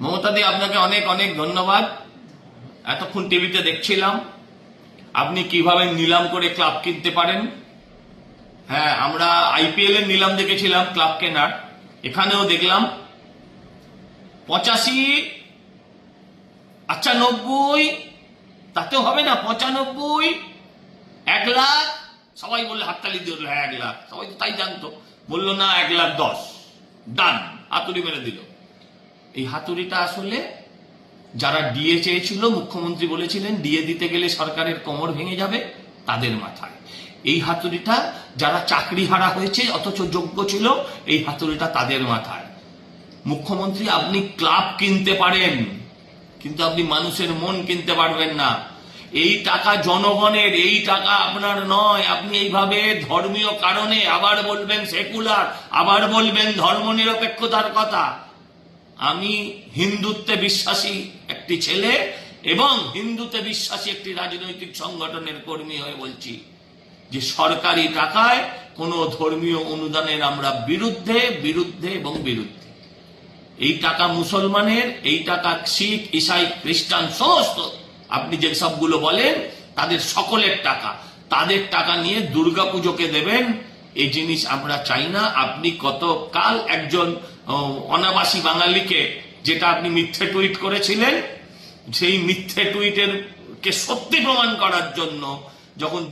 মমতাদি আপনাকে অনেক অনেক ধন্যবাদ। এতক্ষণ টিভিতে দেখছিলাম। আপনি কীভাবে নিলাম করে ক্লাব কিনতে পারেন? হ্যাঁ আমরা আইপিএল এর নিলাম দেখেছিলাম, ক্লাব কেনার। এখানেও দেখলাম। পঁচাশি আচ্ছা নব্বই তাতেও হবে না, পঁচানব্বই, এক লাখ। সবাই বললে, হাততালি দিয়ে হ্যাঁ এক লাখ। সবাই তো তাই জানতো। বলল, না, এক লাখ দশ। ডান, হাতুড়ি মেরে দিল। এই হাতুড়িটা আসলে যারা ডিএ চেয়েছিল, মুখ্যমন্ত্রী বলেছিলেন, ডিএ দিতে গেলে সরকারের কোমর ভেঙে যাবে তাদের মাথায়। এই হাতুড়িটা যারা চাকরি হারা হয়েছে, অথচ যোগ্য ছিল, এই হাতুড়িটা তাদের মাথায়। মুখ্যমন্ত্রী, আপনি ক্লাব কিনতে পারেন, কিন্তু আপনি মানুষের মন কিনতে পারবেন না। এই টাকা জনগণের, এই টাকা আপনার নয়। আপনি এইভাবে ধর্মীয় কারণে আবার বলবেন সেকুলার, আবার বলবেন ধর্মনিরপেক্ষতার কথা। আমি হিন্দুত্বে বিশ্বাসী একটি ছেলে এবং হিন্দুতে বিশ্বাসী একটি রাজনৈতিক সংগঠনের কর্মী হয়ে বলছি যে সরকারি টাকায় কোনো ধর্মীয় অনুদানের আমরা বিরুদ্ধে বিরুদ্ধে এবং বিরুদ্ধে। এই টাকা মুসলমানের, এই টাকা শিখ, ইসাই, খ্রিস্টান, সমস্ত আপনি যে সবগুলো বলেন, তাদের সকলের টাকা। তাদের টাকা নিয়ে দুর্গাপুজোকে দেবেন এই জিনিস আমরা চাই না। আপনি কত কাল একজন অনাবাসী বাঙালিকে যেটা আপনি মিথ্যে টুইট করেছিলেন, সেই মিথ্যে টুইটের কে সত্যি প্রমাণ করার জন্য যখন